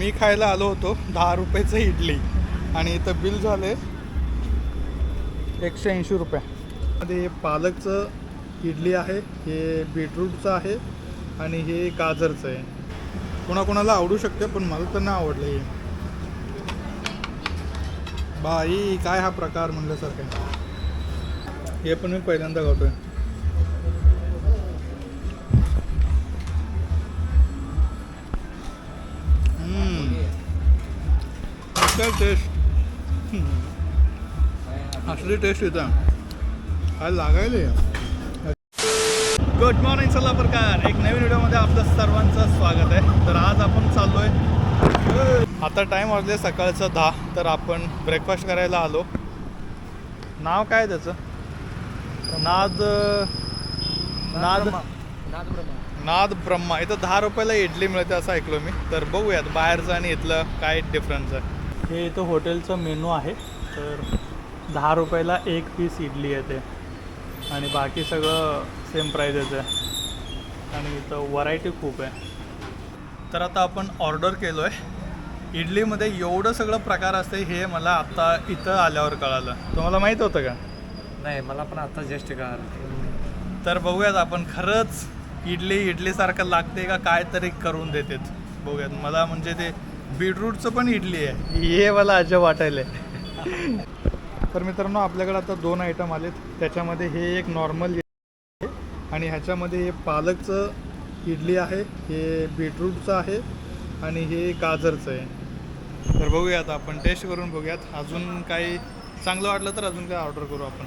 मी खायला आलो होतो दहा रुपयाचं इडली. आणि इथं बिल झाले एकशे ऐंशी रुपये. मध्ये हे पालकचं इडली आहे हे बीटरूटचं आहे आणि हे गाजरचं आहे. कोणाकोणाला आवडू शकते पण मला तर नाही आवडलं हे. बाई काय हा प्रकार म्हणल्यासारखं हे पण मी पहिल्यांदा खातोय. काय टेस्ट असली टेस्ट येतं. काय लागायले गुड मॉर्निंग चला प्रकार एक नवीन व्हिडिओमध्ये आपलं सर्वांचं स्वागत आहे. तर आज आपण चाललो आहे आता टाईम वाजले सकाळचं दहा. तर आपण ब्रेकफास्ट करायला आलो. नाव काय आहे त्याचं? नाद नाद नाद ब्रह्मा. इथं दहा रुपयाला इडली मिळते असं ऐकलो मी. तर बघूयात बाहेरचं आणि इथलं काय डिफरन्स आहे. हे इथं हॉटेलचं मेनू आहे. तर दहा रुपयाला एक पीस इडली येते. आणि बाकी सगळं सेम प्राईजच आहे. आणि इथं व्हरायटी खूप आहे. तर आता आपण ऑर्डर केलो आहे इडलीमध्ये एवढं सगळं प्रकार असते हे मला आता इथं आल्यावर कळालं. तुम्हाला माहीत होतं का? नाही मला पण आता जस्ट कळालं. तर बघूयात आपण खरंच इडली इडलीसारखं लागते का? काय तरी करून देतात. बघूयात. मला म्हणजे ते बीटरूटचं पण इडली आहे. हे मला अजब वाटायला तर मित्रांनो आपल्याकडे आता दोन आयटम आलेत. त्याच्यामध्ये हे एक नॉर्मल आहे आणि ह्याच्यामध्ये हे पालकचं इडली आहे हे बीटरूटचं आहे आणि हे गाजरचं आहे. तर बघूयात आपण टेस्ट करून बघूयात. अजून काही चांगलं वाटलं तर अजून काही ऑर्डर करू आपण.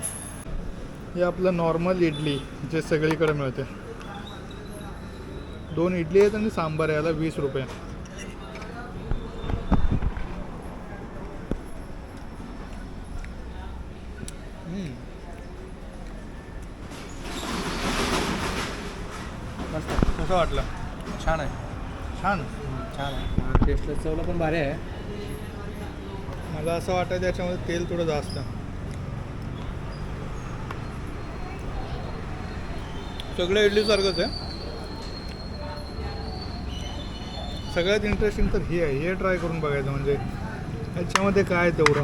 हे आपलं नॉर्मल इडली जे सगळीकडे मिळते. दोन इडली आहेत आणि सांबार आहे याला वीस रुपये हम्म. मस्त कसं वाटलं? छान आहे. छान. छान आहे. टेस्टला चवला पण भारी आहे. मला असं वाटायचं त्याच्यामध्ये तेल थोडं जास्त. सगळं इडलीसारखंच आहे. सगळ्यात इंटरेस्टिंग तर हे आहे. हे ट्राय करून बघायचं म्हणजे ह्याच्यामध्ये काय आहे तेवढं.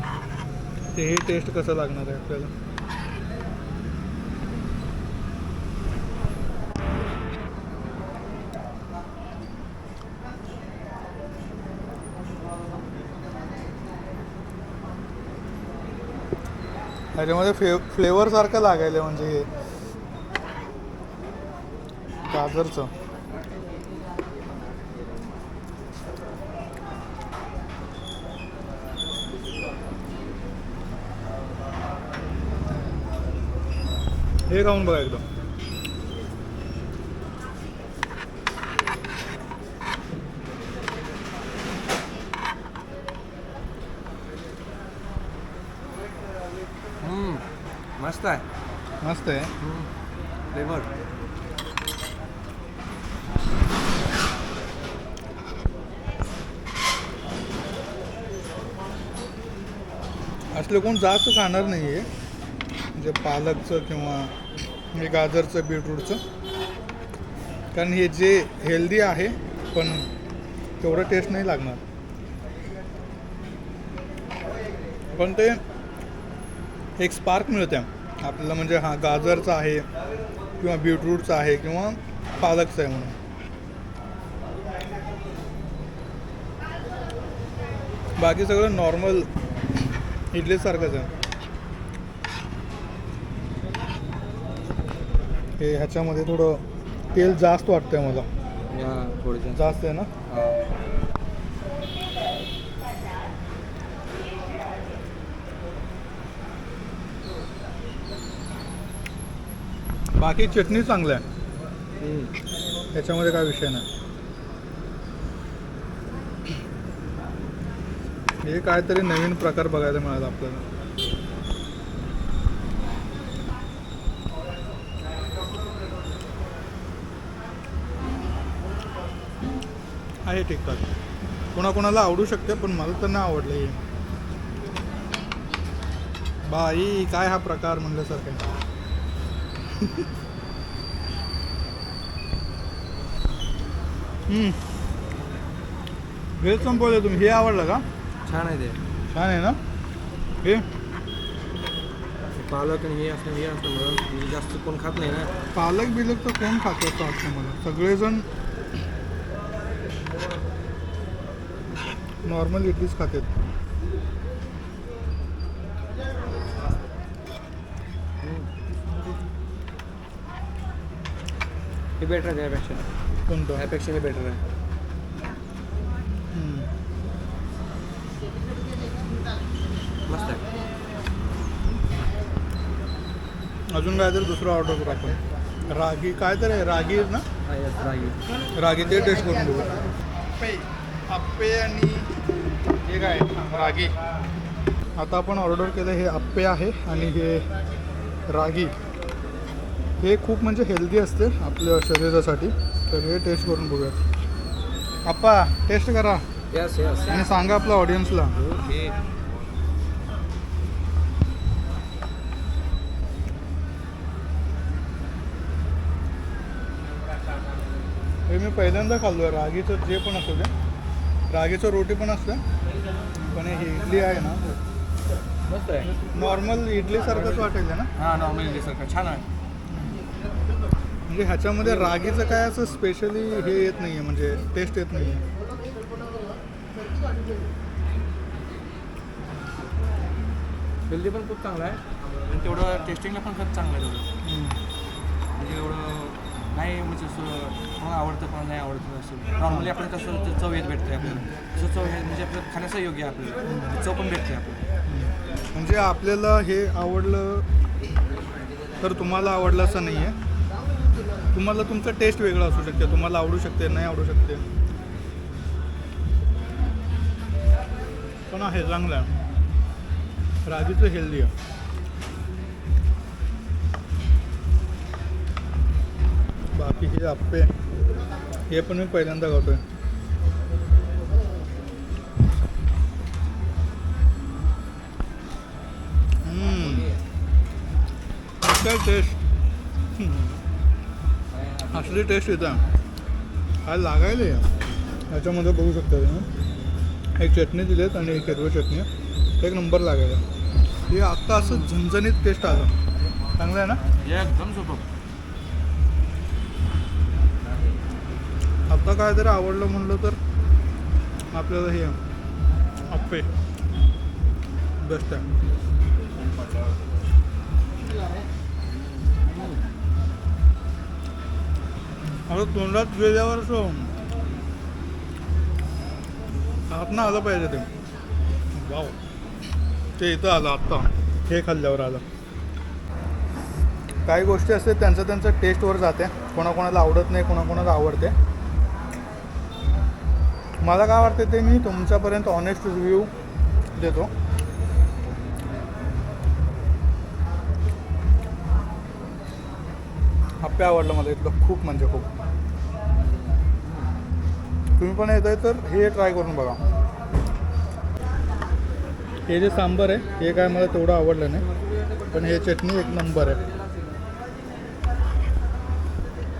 ते हे टेस्ट कसं लागणार आहे आपल्याला? त्याच्यामध्ये फ्ले फ्लेवरसारखं लागायला म्हणजे हे. गाजरचं. हे खाऊन बघा एकदम. हम्म, मस्त आहे. मस्त आहे. फ्लेवर असले कोण जास्त खाणार नाही आहे म्हणजे पालकचं किंवा हे गाजरचं बीटरूटचं. कारण हे जे हेल्दी आहे पण तेवढं टेस्ट नाही लागणार. पण ते एक स्पार्क मिळते. आपल्याला म्हणजे हा गाजरचा आहे किंवा बीटरूटचा आहे किंवा पालकचा आहे म्हणून. बाकी सगळं नॉर्मल इडलीसारखंच आहे. हे ह्याच्यामध्ये थोडं तेल जास्त वाटतंय मला. जास्त आहे ना? बाकी चटणी चांगलं आहे. त्याच्यामध्ये काय विषय नाही. हे काहीतरी नवीन प्रकार बघायला मिळाला आपल्याला. आहे ठीकठाक कोणाकोणाला आवडू शकते पण मला तर नाही आवडलं हे. बाई काय हा प्रकार म्हणल्यासारखं व्हेज संपवलं तुम्ही हे आवडलं का? छान आहे ते. छान आहे ना? हे? पालक आणि हे असं हे असल्यामुळं म्हणजे जास्त कोण खात नाही ना. पालक बिलक तर कोण खातं असं वाटतं मला. सगळेजण नॉर्मल इडलीच खातात. हे बेटर आहे त्यापेक्षा. कोणतं? त्यापेक्षा हे बेटर आहे. हम्म. मस्त आहे. अजून काय तरी दुसरं ऑर्डर करू आपण. रागी काय तर आहे रागी आहे ना? हा, रागी. रागी ते टेस्ट करून बघू. अप्पे अप्पे आणि हे काय? रागी. आता आपण ऑर्डर केलं हे अप्पे आहे आणि हे रागी. हे खूप म्हणजे हेल्दी असते आपल्या शरीरासाठी. तर हे टेस्ट करून बघूयात. अप्पा टेस्ट करा. यस यस आणि सांगा आपल्या ऑडियन्सला ओके हे मी पहिल्यांदा खाल्लो आहे रागीचं जे पण असू दे. रागीचं रोटी पण असतं. पण हे इडली आहे ना. मस्त आहे. नॉर्मल इडलीसारखंच वाटेल ना? हां नॉर्मल इडलीसारखं. छान आहे. म्हणजे ह्याच्यामध्ये रागीचं काय असं स्पेशली हे येत नाही आहे म्हणजे टेस्ट येत नाही आहे हेल्दी पण खूप चांगलं आहे. आणि तेवढं टेस्टिंगला पण खरंच चांगलं आहे तेवढं. म्हणजे एवढं नाही म्हणजे असं कोणाला आवडतं कोणाला नाही आवडतं असं नॉर्मली आपण कसं ते चव येत भेटते आपल्याला. तसं चव हे म्हणजे आपलं खाण्याचं योग्य आहे आपल्याला. चव पण भेटते आपल्याला. म्हणजे आपल्याला हे आवडलं तर तुम्हाला आवडलं असं नाही आहे तुम्हाला तुमचं टेस्ट वेगळं असू शकते. तुम्हाला आवडू शकते नाही आवडू शकते. पण आहे चांगलं आहे. राजूचं हेल्दी आहे. बाकी हे आप्पे हे पण मी पहिल्यांदा खातोय. टेस्ट असली टेस्ट येतं. काय लागायला आहे. ह्याच्यामध्ये बघू शकता तुम्ही. एक चटणी दिलेत आणि एक हिरवी चटणी. एक नंबर लागायला. हे आत्ता असं झणझणीत टेस्ट आलं. चांगलं आहे ना? हे एकदम सोपं आता काय तरी आवडलं म्हणलं तर आपल्याला हे अप्पे बेस्ट आहे. आता तोंडात गेल्यावर असं. आतनं आलं पाहिजे ते. वाव. ते इथं आलं आत्ता. हे खाल्ल्यावर आलं. काही गोष्टी असते त्यांचं त्यांचं टेस्टवर जाते. कोणाकोणाला आवडत नाही कोणाकोणाला आवडते. मला काय वाटते ते मी तुमच्यापर्यंत ऑनेस्ट रिव्ह्यू देतो. आप्पे आवडलं मला इथलं. खूप म्हणजे खूप. तुम्ही पण येत आहे तर हे ट्राय करून बघा. हे जे सांबर आहे हे काय मला तेवढं आवडलं नाही. पण हे चटणी एक नंबर आहे.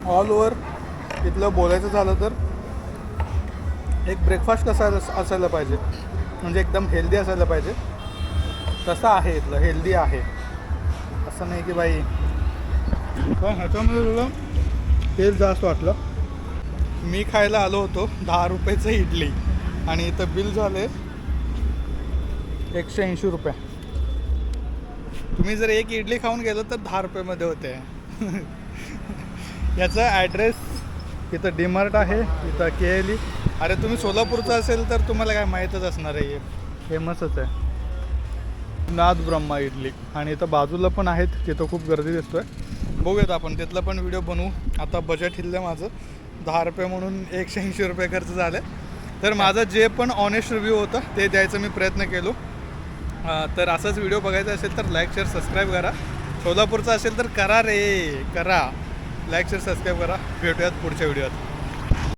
ऑल ओव्हर इथलं बोलायचं झालं तर एक ब्रेकफास्ट कसा अस- असायला पाहिजे. म्हणजे एकदम हेल्दी असायला पाहिजे. तसं आहे इथलं हेल्दी आहे. असं नाही की बाई. पण ह्याच्यामध्ये तुला तेल जास्त वाटलं. मी खायला आलो होतो दहा रुपयाचं इडली. आणि इथं बिल झाले एकशे ऐंशी रुपये. तुम्ही जर एक इडली खाऊन गेलं तर दहा रुपयामध्ये होते. याचा ॲड्रेस इथं डिमार्ट आहे इथं के एल ई अरे तुम्ही सोलापूरचं असेल तर तुम्हाला काय माहीतच असणार आहे हे फेमसच आहे. नाथ ब्रह्मा इडली. आणि इथं बाजूला पण आहेत तिथं खूप गर्दी दिसतोय. बघूयात आपण तिथला पण व्हिडिओ बनवू. आता बजेट हिल्लं माझं. दहा रुपये म्हणून एकशे ऐंशी रुपये खर्च झाले. तर माझं जे पण ऑनेस्ट रिव्ह्यू होतं ते द्यायचा मी प्रयत्न केलो. तर असाच व्हिडिओ बघायचा असेल तर लाईक शेअर सबस्क्राईब करा. सोलापूरचा असेल तर करा रे करा. लाईक शेअर सबस्क्राईब करा. भेटूयात पुढच्या व्हिडिओत